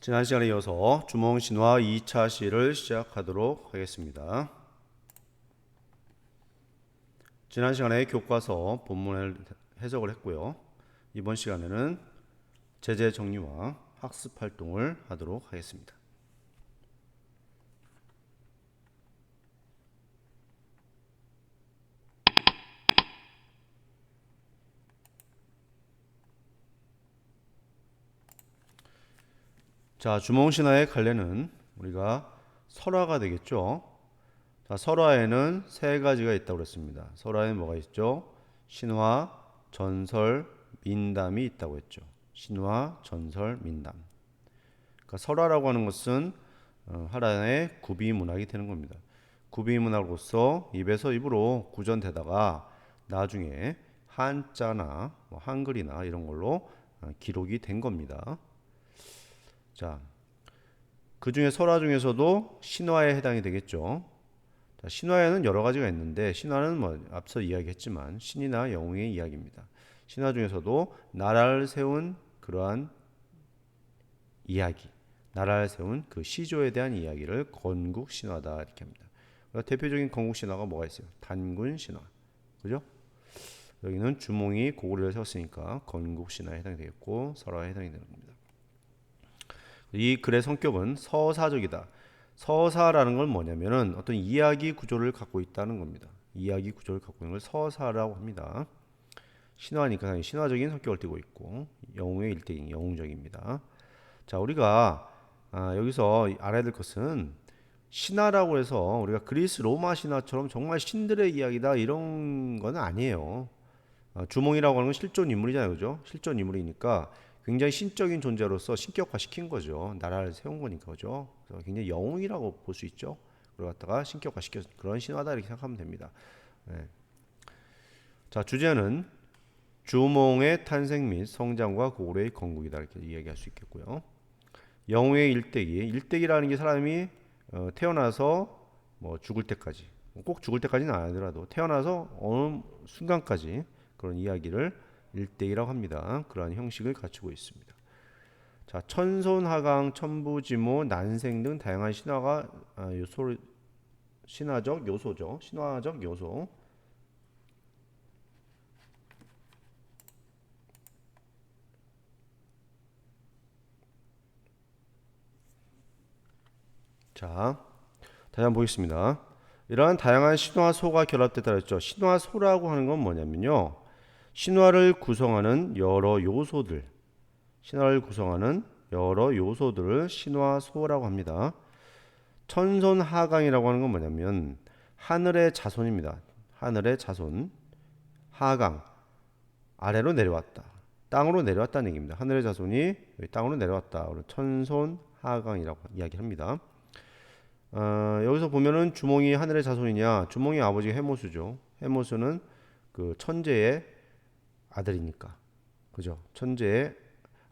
지난 시간에 이어서 주몽 신화 2차 시를 시작하도록 하겠습니다. 지난 시간에 교과서 본문을 해석을 했고요. 이번 시간에는 제재 정리와 학습 활동을 하도록 하겠습니다. 자, 주몽신화의 갈래는 우리가 설화가 되겠죠. 자, 설화에는 세 가지가 있다고 그랬습니다. 설화에 뭐가 있죠? 신화, 전설, 민담이 있다고 했죠. 신화, 전설, 민담. 그러니까 설화라고 하는 것은 어, 하나의 구비 문학이 되는 겁니다. 구비 문학으로서 입에서 입으로 구전되다가 나중에 한자나 뭐 한글이나 이런 걸로 어, 기록이 된 겁니다. 자, 그 중에 설화 중에서도 신화에 해당이 되겠죠. 자, 신화에는 여러 가지가 있는데 신화는 뭐 앞서 이야기했지만 신이나 영웅의 이야기입니다. 신화 중에서도 나라를 세운 그러한 이야기, 나라를 세운 그 시조에 대한 이야기를 건국 신화다 이렇게 합니다. 그러니까 대표적인 건국 신화가 뭐가 있어요? 단군 신화, 그죠? 여기는 주몽이 고구려를 세웠으니까 건국 신화에 해당이 되겠고 설화에 해당이 되는 겁니다. 이 글의 성격은 서사적이다. 서사라는 건 뭐냐면은 어떤 이야기 구조를 갖고 있다는 겁니다. 이야기 구조를 갖고 있는 걸 서사라고 합니다. 신화니까 신화적인 성격을 띠고 있고 영웅의 일대인 영웅적입니다. 자, 우리가 아, 여기서 알아야 될 것은 신화라고 해서 우리가 그리스 로마 신화처럼 정말 신들의 이야기다 이런 건 아니에요. 아, 주몽이라고 하는 건 실존 인물이잖아요, 그죠? 실존 인물이니까 굉장히 신적인 존재로서 신격화 시킨 거죠. 나라를 세운 거니까 그죠. 그래서 굉장히 영웅이라고 볼 수 있죠. 그걸 갖다가 신격화 시켜 그런 신화다 이렇게 생각하면 됩니다. 네. 자 주제는 주몽의 탄생 및 성장과 고구려의 건국이다 이렇게 이야기할 수 있겠고요. 영웅의 일대기, 일대기라는 게 사람이 어, 태어나서 뭐 죽을 때까지 꼭 죽을 때까지는 아니더라도 태어나서 어느 순간까지 그런 이야기를 일대이라고 합니다. 그러한 형식을 갖추고 있습니다. 자, 천손, 하강, 천부지모, 난생 등 다양한 신화가 아, 요소 신화적 요소죠. 신화적 요소. 자, 다시 한번 보겠습니다. 이러한 다양한 신화소가 결합됐다 그랬죠. 신화소라고 하는 건 뭐냐면요. 신화를 구성하는 여러 요소들, 신화를 구성하는 여러 요소들을 신화소라고 합니다. 천손하강이라고 하는 건 뭐냐면 하늘의 자손입니다. 하늘의 자손, 하강, 아래로 내려왔다. 땅으로 내려왔다는 얘기입니다. 하늘의 자손이 땅으로 내려왔다. 천손하강이라고 이야기합니다. 어, 여기서 보면은 주몽이 하늘의 자손이냐? 주몽이 아버지 해모수죠. 해모수는 그 천재의 아들이니까. 그죠? 천재의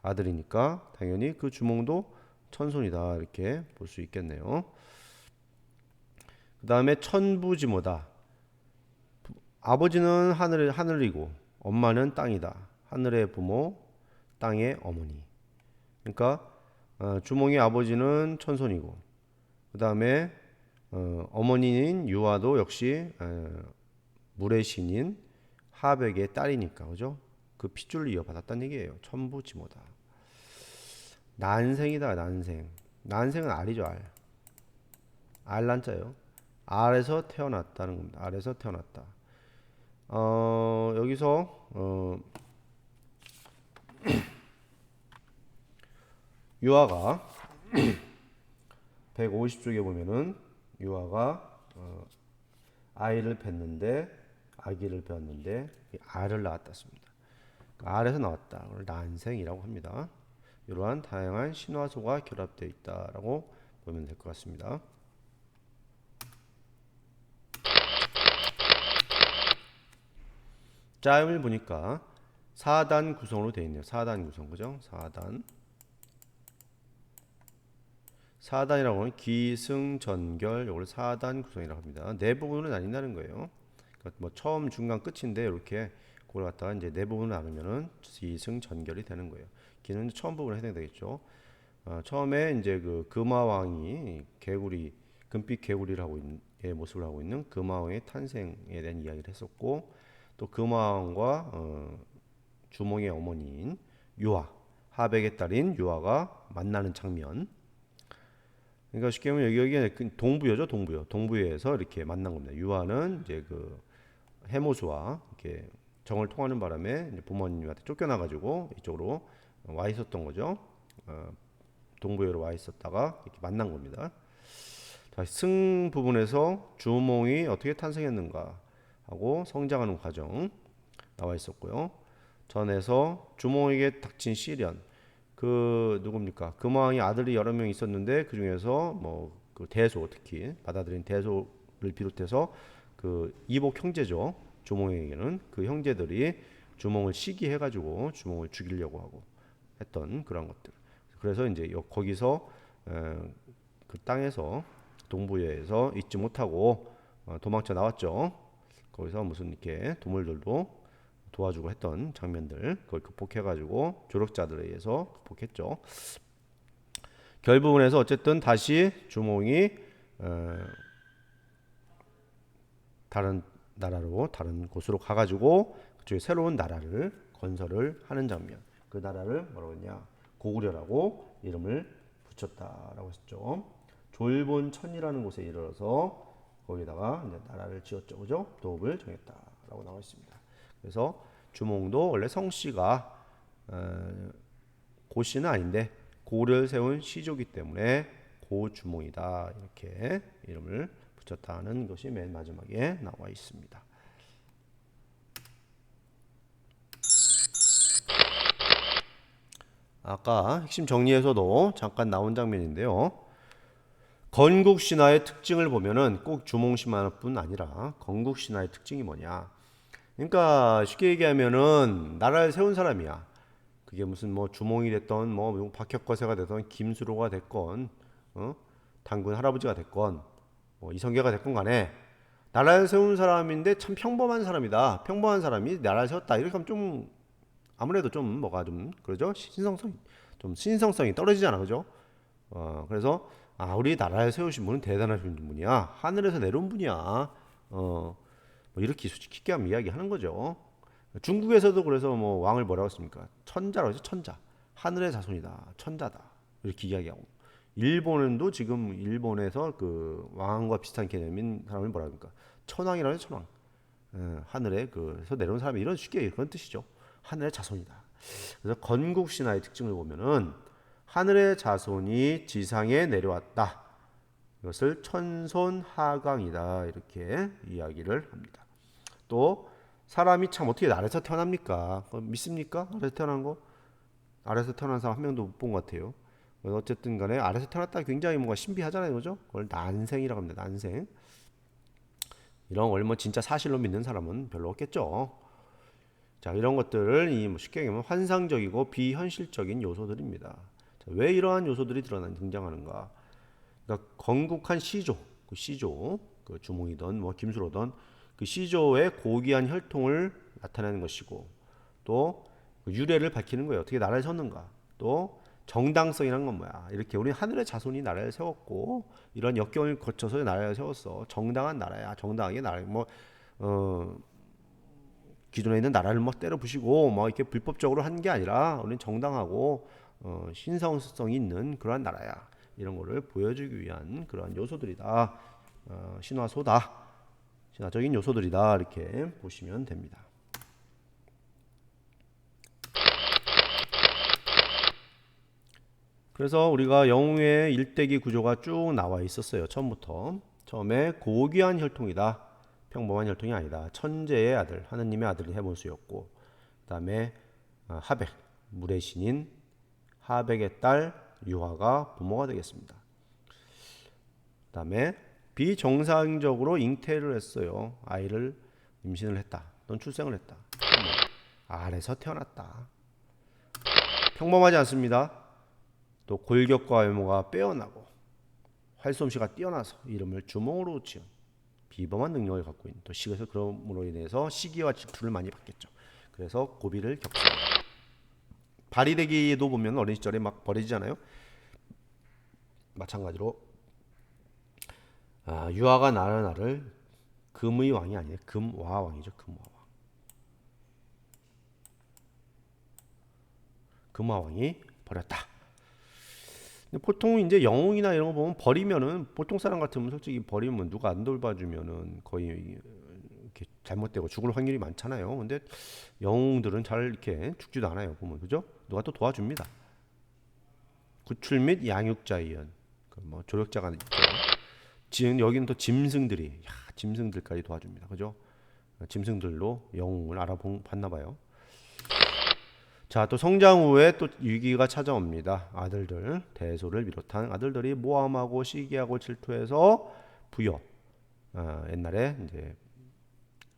아들이니까 당연히 그 주몽도 천손이다. 이렇게 볼 수 있겠네요. 그 다음에 천부지모다. 아버지는 하늘, 하늘이고 엄마는 땅이다. 하늘의 부모, 땅의 어머니. 그러니까 어, 주몽의 아버지는 천손이고 그 다음에 어, 어머니인 유아도 역시 어, 물의 신인 하백의 딸이니까 그죠? 그 핏줄을 이어받았다는 얘기예요. 천부지모다. 난생이다 난생. 난생은 알이죠 알. 알란자요. 알에서 태어났다는 겁니다. 알에서 태어났다. 어, 여기서 어, 유아가 150쪽에 보면은 유아가 어, 아이를 뵀는데 아기를 배웠는데 알을 낳았다습니다. 알에서 나왔다. 난생이라고 합니다. 이러한 다양한 신화소가 결합되어 있다라고 보면 될 것 같습니다. 짜임을 보니까 4단 구성으로 되어 있네요. 4단 구성, 그죠? 4단. 4단이라고 하는 기승전결, 이걸 4단 구성이라고 합니다. 네 부분으로 나뉜다는 거예요. 그러니까 뭐 처음, 중간, 끝인데 이렇게 그걸 갖다가 이제 네 부분을 나누면은 기승전결이 되는 거예요. 기는 처음 부분에 해당되겠죠. 어, 처음에 이제 그 금화왕이 개구리 금빛 있는 의 모습을 하고 있는 금화왕의 탄생에 대한 이야기를 했었고 또 금화왕과 어, 주몽의 어머니인 유아 하백의 딸인 유아가 만나는 장면. 그러니까 쉽게 보면 여기 여기 그 동부여죠 동부여 동부여에서 이렇게 만난 겁니다. 유아는 이제 그 해모수와 이렇게 정을 통하는 바람에 부모님한테 쫓겨나가지고 이쪽으로 와 있었던 거죠. 어, 동부여로 와 있었다가 이렇게 만난 겁니다. 자, 승 부분에서 주몽이 어떻게 탄생했는가 하고 성장하는 과정 나와 있었고요. 전에서 주몽에게 닥친 시련 그 누굽니까? 금왕이 아들이 여러 명 있었는데 그 중에서 뭐 그 대소 특히 받아들인 대소를 비롯해서 그 이복 형제죠. 주몽에게는 그 형제들이 주몽을 시기해 가지고 주몽을 죽이려고 하고 했던 그런 것들. 그래서 이제 여- 거기서 에, 그 땅에서 동부에서 잊지 못하고 어, 도망쳐 나왔죠. 거기서 무슨 이렇게 동물들도 도와주고 했던 장면들 그걸 극복해 가지고 조력자들에 의해서 극복했죠. 결부분에서 어쨌든 다시 주몽이 어, 다른 나라로 다른 곳으로 가가지고 그쪽에 새로운 나라를 건설을 하는 장면. 그 나라를 뭐라고 했냐? 고구려라고 이름을 붙였다라고 했죠. 졸본천이라는 곳에 이르러서 거기다가 이제 나라를 지었죠, 그죠? 도읍을 정했다라고 나와 있습니다. 그래서 주몽도 원래 성씨가 어, 고씨는 아닌데 고를 세운 시조기 때문에 고주몽이다 이렇게 이름을 붙였다는 것이 맨 마지막에 나와 있습니다. 아까 핵심 정리에서도 잠깐 나온 장면인데요. 건국 신화의 특징을 보면은 꼭 주몽 신화뿐 아니라 건국 신화의 특징이 뭐냐? 그러니까 쉽게 얘기하면은 나라를 세운 사람이야. 그게 무슨 뭐 주몽이 됐던 뭐 박혁거세가 됐던 김수로가 됐건 어? 당군 할아버지가 됐건 뭐 이성계가 됐건 간에 나라를 세운 사람인데 참 평범한 사람이다. 평범한 사람이 나라를 세웠다. 이렇게 하면 좀 아무래도 좀 뭐가 좀 그러죠? 신성성 좀 신성성이 떨어지잖아. 그죠? 어, 그래서 아, 우리 나라를 세우신 분은 대단하신 분이야. 하늘에서 내려온 분이야. 어, 뭐 이렇게 솔직히 하면 이야기하는 거죠. 중국에서도 그래서 뭐 왕을 뭐라고 했습니까? 천자라고 했죠. 천자. 하늘의 자손이다. 천자다. 이렇게 이야기하고. 일본도 지금 일본에서 그 왕과 비슷한 개념인 사람을 뭐라 합니까? 천왕이라고 해요. 천왕. 예, 하늘에 그서 내려온 사람이 이런 쉽게 그런 뜻이죠. 하늘의 자손이다. 그래서 건국 신화의 특징을 보면은 하늘의 자손이 지상에 내려왔다. 이것을 천손하강이다 이렇게 이야기를 합니다. 또 사람이 참 어떻게 아래서 태어납니까? 믿습니까? 아래서 태어난 거? 아래서 태어난 사람 한 명도 못 본 것 같아요. 어쨌든 간에 아래서 태어났다 굉장히 뭔가 신비하잖아요. 그죠? 그걸 난생이라고 합니다. 난생. 이런 걸 뭐 진짜 사실로 믿는 사람은 별로 없겠죠. 자, 이런 것들을 이 뭐 쉽게 얘기하면 환상적이고 비현실적인 요소들입니다. 자, 왜 이러한 요소들이 드러난 등장하는가? 그러니까 건국한 시조, 그 시조, 그 주몽이든 뭐 김수로든 그 시조의 고귀한 혈통을 나타내는 것이고 또 그 유래를 밝히는 거예요. 어떻게 나라를 섰는가? 또 정당성이란 건 뭐야? 이렇게 우리 하늘의 자손이 나라를 세웠고 이런 역경을 거쳐서 나라를 세웠어. 정당한 나라야. 정당하게 나라 뭐 어, 기존에 있는 나라를 뭐 때려 부시고 뭐 이렇게 불법적으로 한 게 아니라 우리는 정당하고 어, 신성성이 있는 그러한 나라야. 이런 거를 보여주기 위한 그러한 요소들이다. 어, 신화소다. 신화적인 요소들이다. 이렇게 보시면 됩니다. 그래서 우리가 영웅의 일대기 구조가 쭉 나와 있었어요. 처음부터. 처음에 고귀한 혈통이다. 평범한 혈통이 아니다. 천재의 아들, 하느님의 아들이 해몬수였고, 그 다음에 어, 하백, 물의 신인 하백의 딸 유화가 부모가 되겠습니다. 그 다음에 비정상적으로 잉태를 했어요. 아이를 임신을 했다. 넌 출생을 했다. 아래서 태어났다. 평범하지 않습니다. 또 골격과 외모가 빼어나고 활솜씨가 뛰어나서 이름을 주몽으로 지은 비범한 능력을 갖고 있는 또 시에서 그럼으로 인해서 시기와 질투를 많이 받겠죠. 그래서 고비를 겪습니다. 발이되기도 보면 어린 시절에 막 버려지잖아요. 마찬가지로 아, 유아가 나를 나를 금의 왕이 아니에요. 금와 왕이죠. 금와 왕. 금와 왕이 버렸다. 보통 이제 영웅이나 이런 거 보면 버리면은 보통 사람 같으면 솔직히 버리면 누가 안 돌봐주면은 거의 이렇게 잘못되고 죽을 확률이 많잖아요. 근데 영웅들은 잘 이렇게 죽지도 않아요. 보면 그죠? 누가 또 도와줍니다. 구출 및 양육자이연 그뭐 조력자가 있죠. 지금 여기는 또 짐승들이 야, 짐승들까지 도와줍니다. 그죠? 짐승들로 영웅을 알아봤나 봐요. 자, 또 성장 후에 또 위기가 찾아옵니다. 아들들, 대소를 비롯한 아들들이 모함하고 시기하고 질투해서 부여. 아, 옛날에 이제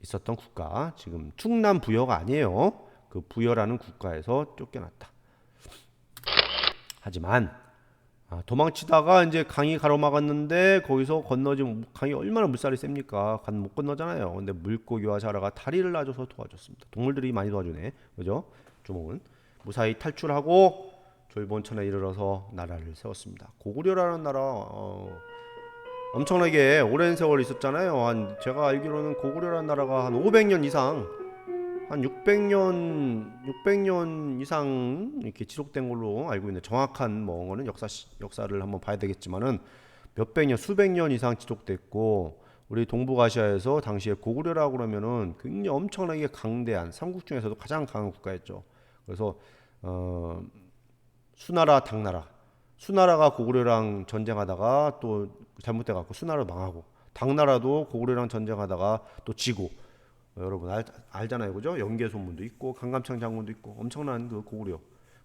있었던 국가, 지금 충남 부여가 아니에요. 그 부여라는 국가에서 쫓겨났다. 하지만 아, 도망치다가 이제 강이 가로막았는데 거기서 건너지 강이 얼마나 물살이 셉니까? 간 못 건너잖아요. 근데 물고기와 자라가 다리를 놔줘서 도와줬습니다. 동물들이 많이 도와주네, 그죠? 주몽은 무사히 탈출하고 졸본천에 이르러서 나라를 세웠습니다. 고구려라는 나라 어, 엄청나게 오랜 세월 있었잖아요. 한 제가 알기로는 고구려라는 나라가 한 500년 이상 한 600년 600년 이상 이렇게 지속된 걸로 알고 있는데 정확한 뭐 거는 역사 역사를 한번 봐야 되겠지만은 몇백 년 수백 년 이상 지속됐고 우리 동북아시아에서 당시에 고구려라고 그러면은 굉장히 엄청나게 강대한 삼국 중에서도 가장 강한 국가였죠. 그래서 어 수나라 당나라 수나라가 고구려랑 전쟁하다가 또 잘못돼 갖고 수나라 망하고 당나라도 고구려랑 전쟁하다가 또 지고 어, 여러분 알, 알잖아요, 그죠? 연개소문도 있고 강감창 장군도 있고 엄청난 그 고구려,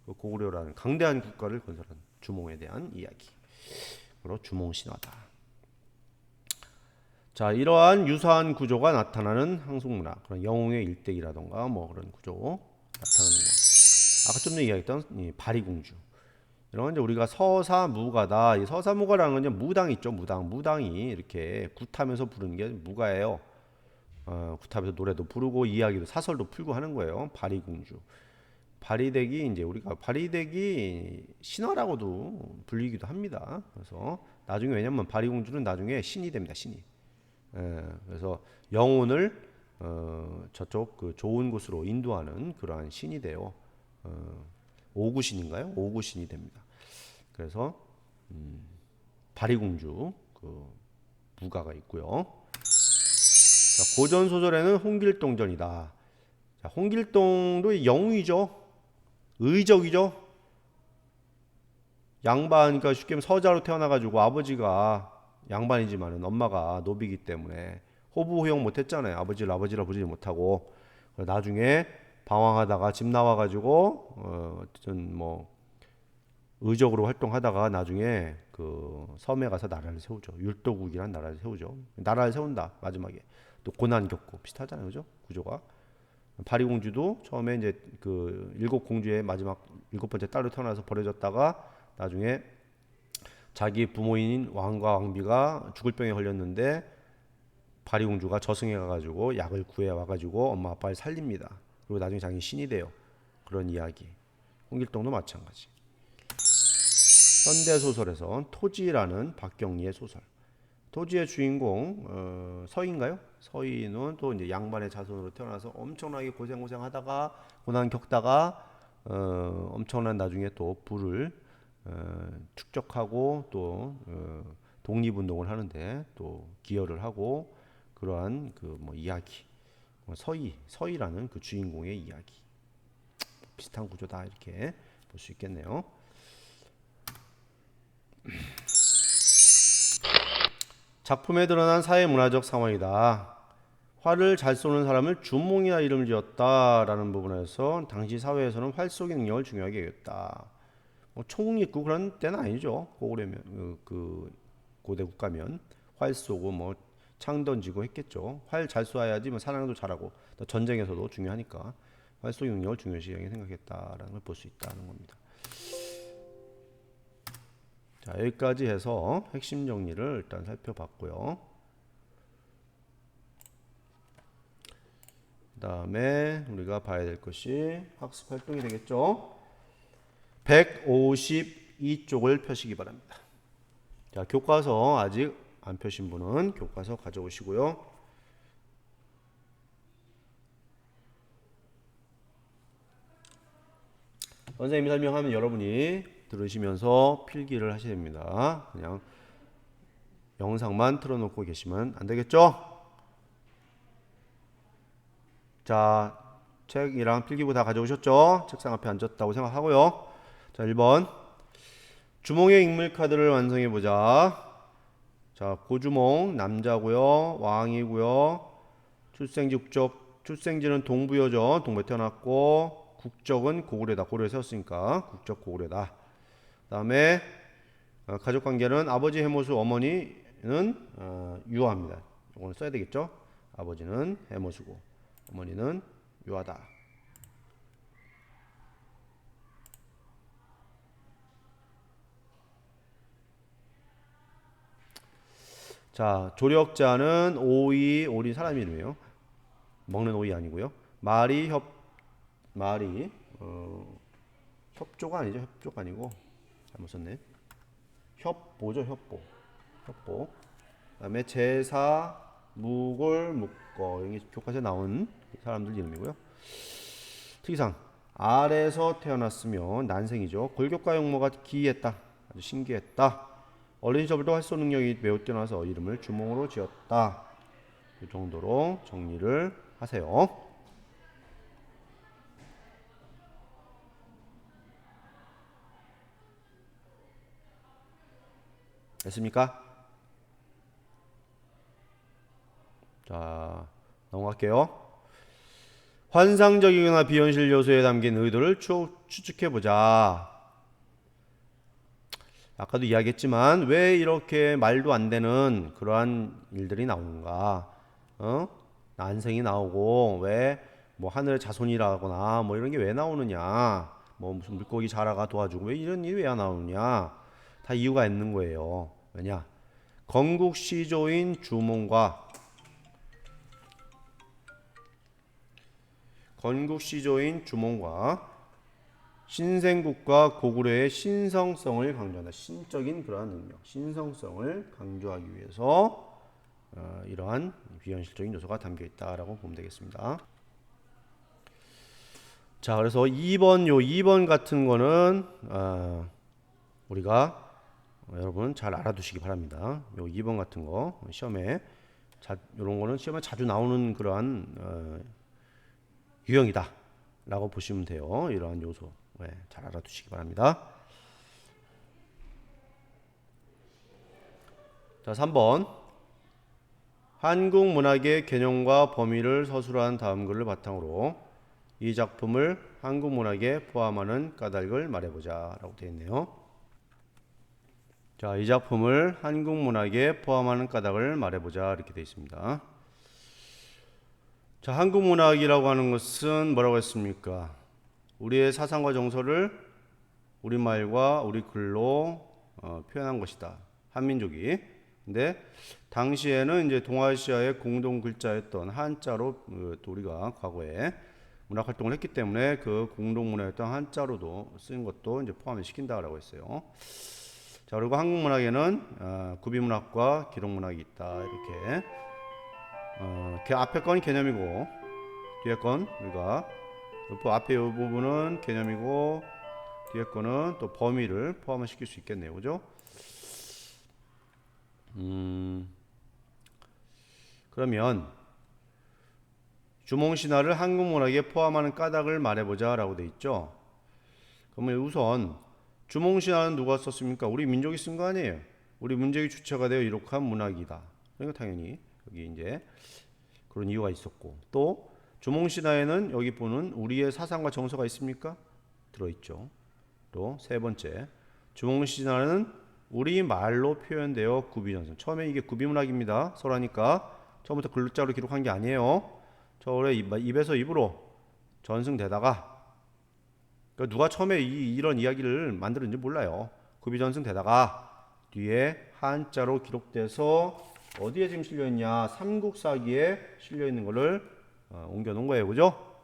그 고구려라는 강대한 국가를 건설한 주몽에 대한 이야기. 바로 주몽 신화다. 자, 이러한 유사한 구조가 나타나는 항속문화, 그런 영웅의 일대기라던가 뭐 그런 구조 나타나는 거. 아까 좀 전에 이야기했던 이 바리공주. 이런 건 이제 우리가 서사무가다. 이 서사무가라는 건 무당 있죠, 무당. 무당이 이렇게 굿하면서 부르는 게 무가예요. 어, 굿하면서 노래도 부르고 이야기도 사설도 풀고 하는 거예요. 바리공주. 바리댁이 이제 우리가 바리댁이 신화라고도 불리기도 합니다. 그래서 나중에 왜냐면 바리공주는 나중에 신이 됩니다. 신이. 예, 그래서 영혼을 어, 저쪽 그 좋은 곳으로 인도하는 그러한 신이 돼요. 어, 오구신인가요? 오구신이 됩니다. 그래서 음, 바리공주 그 무가가 있고요. 자, 고전 소설에는 홍길동전이다. 자, 홍길동도 영웅이죠. 의적이죠. 양반, 그러니까 쉽게 서자로 태어나가지고 아버지가 양반이지만은 엄마가 노비기 때문에 호부 호용 못했잖아요. 아버지를 아버지라 부르지 못하고 나중에 방황하다가 집 나와 가지고 어, 어떤 뭐 의적으로 활동하다가 나중에 그 섬에 가서 나라를 세우죠. 율도국이란 나라를 세우죠. 나라를 세운다 마지막에 또 고난 겪고 비슷하잖아요, 그죠? 구조가 파리 공주도 처음에 이제 그 일곱 공주의 마지막 일곱 번째 딸로 태어나서 버려졌다가 나중에 자기 부모인 왕과 왕비가 죽을 병에 걸렸는데 파리 공주가 저승에 가가지고 약을 구해 와가지고 엄마 아빠를 살립니다. 그리고 나중에 자기 신이 돼요. 그런 이야기. 홍길동도 마찬가지. 현대 소설에선 토지라는 박경리의 소설. 토지의 주인공 어, 서인가요? 서인은 또 이제 양반의 자손으로 태어나서 엄청나게 고생 고생하다가 고난 겪다가 어, 엄청난 나중에 또 부를 어, 축적하고 또 어, 독립운동을 하는데 또 기여를 하고 그러한 그 뭐 이야기 어, 서희 서희라는 그 주인공의 이야기 비슷한 구조다 이렇게 볼 수 있겠네요. 작품에 드러난 사회 문화적 상황이다. 활을 잘 쏘는 사람을 주몽이라 이름을 지었다라는 부분에서 당시 사회에서는 활 쏘기 능력을 중요하게 여겼다. 뭐 총이 있고 그런 때는 아니죠. 고구려면 그, 그 고대 국가면 활 쏘고 뭐 창 던지고 했겠죠. 활잘 쏘아야지 뭐 사냥도 잘하고 또 전쟁에서도 중요하니까 활 쏘기 능력을 중요시 생각했다라는 걸 볼 수 있다는 겁니다. 자 여기까지 해서 핵심 정리를 일단 살펴봤고요. 그 다음에 우리가 봐야 될 것이 학습 활동이 되겠죠. 152쪽을 펴시기 바랍니다. 자, 교과서 아직 안 펴신 분은 교과서 가져오시고요. 선생님이 설명하면 여러분이 들으시면서 필기를 하셔야 됩니다. 그냥 영상만 틀어놓고 계시면 안 되겠죠? 자, 책이랑 필기부 다 가져오셨죠? 책상 앞에 앉았다고 생각하고요. 자, 1번. 주몽의 인물 카드를 완성해 보자. 자, 고주몽 남자고요. 왕이고요. 출생지 국적 출생지는 동부여죠. 동부에 태어났고 국적은 고구려다. 고려에 세웠으니까 국적 고구려다. 그다음에 어, 가족 관계는 아버지 해모수 어머니는 어, 유아입니다. 이거는 써야 되겠죠? 아버지는 해모수고 어머니는 유아다. 자, 조력자는 오이, 오리 사람 이름이에요. 먹는 오이 아니고요. 말이 협, 말이 어, 협조가 아니죠. 협조가 아니고 잘못 썼네. 협보죠, 협보. 협보. 그다음에 제사, 무골, 묵거 이게 교과서에 나온 사람들 이름이고요. 특이상 알에서 태어났으면 난생이죠. 골격과 용모가 기이했다. 아주 신기했다. 시절부터 활동 능력이 매우 뛰어나서 이름을 주몽으로 지었다. 이 정도로 정리를 하세요. 됐습니까? 자, 넘어갈게요. 환상적이거나 비현실 요소에 담긴 의도를 추, 추측해 보자. 아까도 이야기했지만 왜 이렇게 말도 안 되는 그러한 일들이 나오는가? 어? 난생이 나오고 왜 뭐 하늘의 자손이라거나 뭐 이런 게 왜 나오느냐? 뭐 무슨 물고기 자라가 도와주고 왜 이런 일이 왜 나오느냐? 다 이유가 있는 거예요. 왜냐? 건국 시조인 주몽과 건국 시조인 주몽과 신생국과 고구려의 신성성을 강조한다. 신적인 그러한 능력, 신성성을 강조하기 위해서 어, 이러한 비현실적인 요소가 담겨 있다라고 보면 되겠습니다. 자, 그래서 2번 요 2번 같은 거는 어, 우리가 어, 여러분 잘 알아두시기 바랍니다. 요 2번 같은 거 시험에 자, 이런 거는 시험에 자주 나오는 그러한 어, 유형이다라고 보시면 돼요. 이러한 요소 네, 잘 알아두시기 바랍니다. 자, 3번 한국 문학의 개념과 범위를 서술한 다음 글을 바탕으로 이 작품을 한국 문학에 포함하는 까닭을 말해보자 라고 되어 있네요. 자, 이 작품을 한국 문학에 포함하는 까닭을 말해보자 이렇게 되어 있습니다. 자, 한국 문학이라고 하는 것은 뭐라고 했습니까? 우리의 사상과 정서를 우리 말과 우리 글로 어, 표현한 것이다. 한민족이. 근데 당시에는 이제 동아시아의 공동 글자였던 한자로 어, 또 우리가 과거에 문학 활동을 했기 때문에 그 공동 문화였던 한자로도 쓴 것도 이제 포함을 시킨다라고 했어요. 자 그리고 한국 문학에는 어, 구비 문학과 기록 문학이 있다 이렇게 어, 그 앞에 건 개념이고 뒤에 건 우리가 그 앞에 이 부분은 개념이고 뒤에 거는 또 범위를 포함을 시킬 수 있겠네요. 그죠? 음, 그러면 주몽 신화를 한국 문학에 포함하는 까닭을 말해보자 라고 돼 있죠. 그러면 우선 주몽 신화는 누가 썼습니까? 우리 민족이 쓴 거 아니에요. 우리 민족이 주체가 되어 이룩한 문학이다. 그러니까 당연히 여기 이제 그런 이유가 있었고 또 주몽신화에는 여기 보는 우리의 사상과 정서가 있습니까? 들어있죠. 또 세 번째 주몽신화는 우리 말로 표현되어 구비전선. 처음에 이게 구비문학입니다. 설하니까 처음부터 글자로 기록한 게 아니에요. 저래 입에서 입으로 전승되다가 그러니까 누가 처음에 이, 이런 이야기를 만들었는지 몰라요. 구비전승되다가 뒤에 한자로 기록돼서 어디에 지금 실려 있냐? 삼국사기에 실려 있는 것을 어, 옮겨 놓은 거예요. 그죠?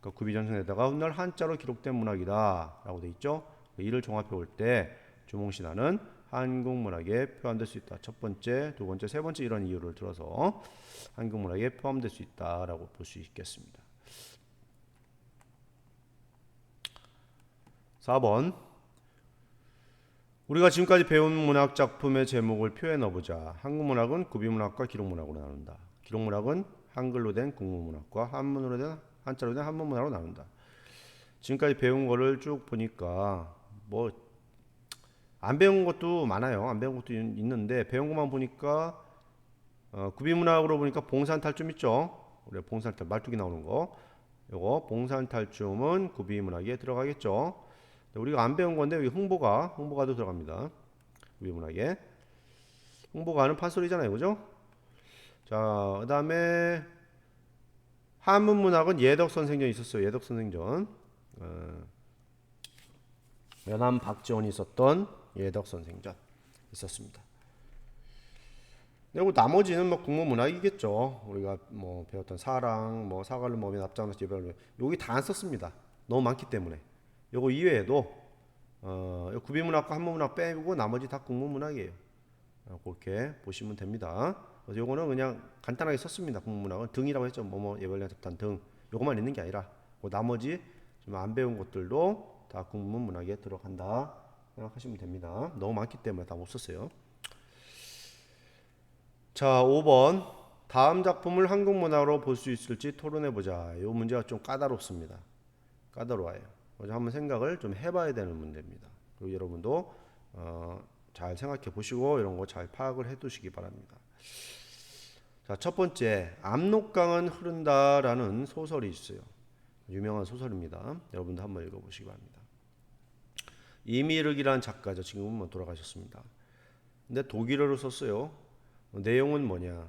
그러니까 구비전승에다가 훗날 한자로 기록된 문학이다라고 돼 있죠. 이를 종합해 볼때 주몽신화는 한국 문학에 포함될 수 있다. 첫 번째, 두 번째, 세 번째 이런 이유를 들어서 한국 문학에 포함될 수 있다라고 볼 수 있겠습니다. 4번 우리가 지금까지 배운 문학 작품의 제목을 표현해 보자. 한국 문학은 구비 문학과 기록 문학으로 나눈다. 기록 문학은 한글로 된 국문 문학과 한문으로 된 한자로 된 한문 문학으로 나눈다. 지금까지 배운 거를 쭉 보니까 뭐 안 배운 것도 많아요. 안 배운 것도 있- 있는데 배운 것만 보니까 어, 구비문학으로 보니까 봉산탈춤 있죠. 우리 봉산탈 말뚝이 나오는 거. 요거 봉산탈춤은 구비문학에 들어가겠죠. 우리가 안 배운 건데 여기 홍보가 홍보가도 들어갑니다. 구비문학에 홍보가는 판소리잖아요, 그죠? 자, 그 다음에 한문 문학은 예덕 선생전 있었어요. 예덕 선생전. 어, 연암 박지원이 썼던 예덕 선생전 있었습니다. 그리고 나머지는 뭐 국문 문학이겠죠. 우리가 뭐 배웠던 사랑, 뭐 사과를 먹으면 납작한 제별 여기 다 안 썼습니다. 너무 많기 때문에. 요거 이외에도 어, 요 구비문학과 한문문학 빼고 나머지 다 국문 문학이에요. 어, 그렇게 보시면 됩니다. 요거는 그냥 간단하게 썼습니다. 국문문학은 등이라고 했죠. 뭐뭐 예벌량 접단 등. 요것만 있는 게 아니라 그 나머지 좀 안 배운 것들도 다 국문 문학에 들어간다 생각하시면 됩니다. 너무 많기 때문에 다 못 썼어요. 자, 5번. 다음 작품을 한국 문학으로 볼 수 있을지 토론해 보자. 이 문제가 좀 까다롭습니다. 까다로워요. 그래서 한번 생각을 좀 해봐야 되는 문제입니다. 그리고 여러분도 어, 잘 생각해 보시고 이런 거 잘 파악을 해 두시기 바랍니다. 자, 첫 번째, 압록강은 흐른다라는 소설이 있어요. 유명한 소설입니다. 여러분도 한번 읽어보시기 바랍니다. 이미륵이라는 작가죠. 지금은 뭐 돌아가셨습니다. 근데 독일어로 썼어요. 어, 내용은 뭐냐?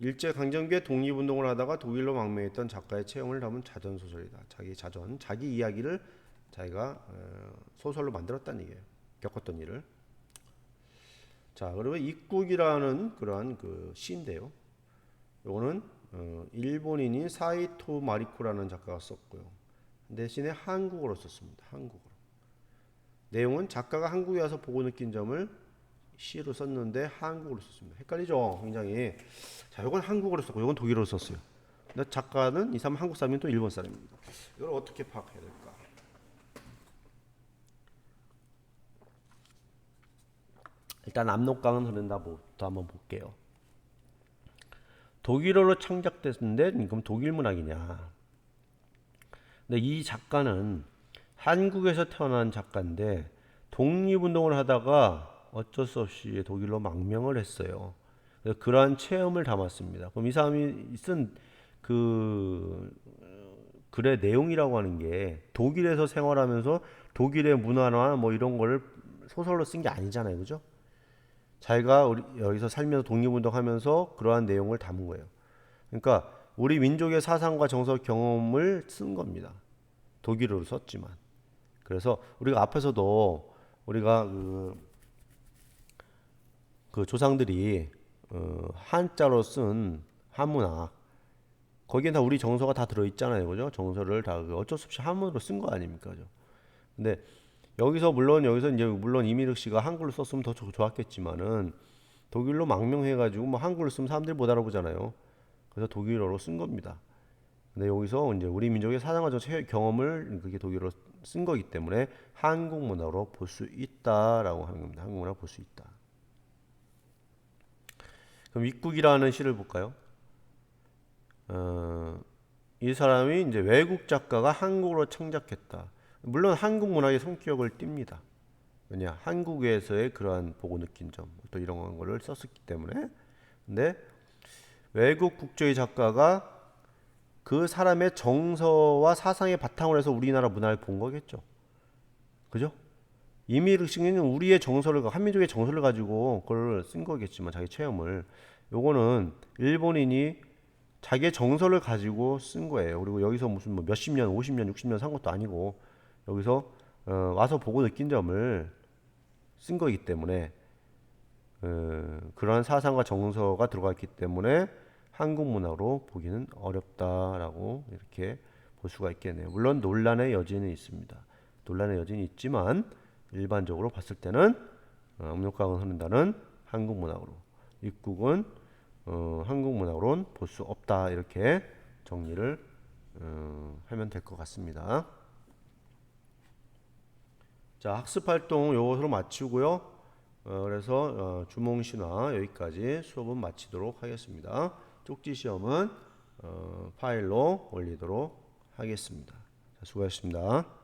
일제 강점기에 독립운동을 하다가 독일로 망명했던 작가의 체험을 담은 자전 소설이다. 자기 자전, 자기 이야기를 자기가 어, 소설로 만들었다는 얘기예요. 겪었던 일을. 자, 그리고 입국이라는 그러한 그 시인데요. 요거는 어, 일본인인 사이토 마리코라는 작가가 썼고요. 대신에 한국어로 썼습니다. 한국어로. 내용은 작가가 한국에 와서 보고 느낀 점을 시로 썼는데 한국어로 썼습니다. 헷갈리죠? 굉장히. 자, 이건 한국어로 썼고 이건 독일어로 썼어요. 근데 작가는 이 사람 한국 사람이 또 일본 사람입니다. 이걸 어떻게 파악해야 될까? 일단 압록강은 흐른다부터 한번 볼게요. 독일어로 창작됐는데 그럼 독일 문학이냐? 근데 이 작가는 한국에서 태어난 작가인데 독립운동을 하다가 어쩔 수 없이 독일로 망명을 했어요. 그러한 체험을 담았습니다. 그럼 이 사람이 쓴 그 글의 내용이라고 하는 게 독일에서 생활하면서 독일의 문화나 뭐 이런 거를 소설로 쓴 게 아니잖아요. 그죠? 자기가 우리 여기서 살면서 독립운동하면서 그러한 내용을 담은 거예요. 그러니까 우리 민족의 사상과 정서 경험을 쓴 겁니다. 독일어로 썼지만. 그래서 우리가 앞에서도 우리가 그, 그 조상들이 어, 한자로 쓴 한문학 거기에 다 우리 정서가 다 들어 있잖아요, 그죠? 정서를 다그 어쩔 수 없이 한문으로 쓴 거 아닙니까, 죠? 근데 여기서 물론 여기서 이제 물론 이미륵 씨가 한글로 썼으면 더 좋- 좋았겠지만은 독일로 망명해가지고 뭐 한글로 쓰면 사람들이 못 알아보잖아요. 그래서 독일어로 쓴 겁니다. 근데 여기서 이제 우리 민족의 사상과 정 경험을 그게 독일어로 쓴 거기 때문에 한국 문화로 볼 수 있다라고 하는 겁니다. 한국 문화 볼 수 있다. 그럼 입국이라는 시를 볼까요? 어, 이 사람이 이제 외국 작가가 한국어로 창작했다. 물론 한국 문학의 성격을 띱니다. 왜냐 한국에서의 그러한 보고 느낀 점 또 이런 거를 썼었기 때문에 근데 외국 국적의 작가가 그 사람의 정서와 사상의 바탕으로 해서 우리나라 문화를 본 거겠죠. 그죠? 이미르 씨는 우리의 정서를 한민족의 정서를 가지고 그걸 쓴 거겠지만 자기 체험을 요거는 일본인이 자기의 정서를 가지고 쓴 거예요. 그리고 여기서 무슨 뭐 몇십 년, 오십 년, 육십 년 산 것도 아니고 여기서 어, 와서 보고 느낀 점을 쓴 거이기 때문에 어, 그러한 사상과 정서가 들어가 있기 때문에 한국 문화로 보기는 어렵다라고 이렇게 볼 수가 있겠네요. 물론 논란의 여지는 있습니다. 논란의 여지는 있지만 일반적으로 봤을 때는 어, 압록강을 흐른다는 한국 문학으로 입국은 어, 한국 문학으로는 볼 수 없다 이렇게 정리를 어, 하면 될 것 같습니다. 자 학습 활동 요것으로 마치고요. 어, 그래서 어, 주몽신화 여기까지 수업은 마치도록 하겠습니다. 쪽지 시험은 어, 파일로 올리도록 하겠습니다. 자, 수고하셨습니다.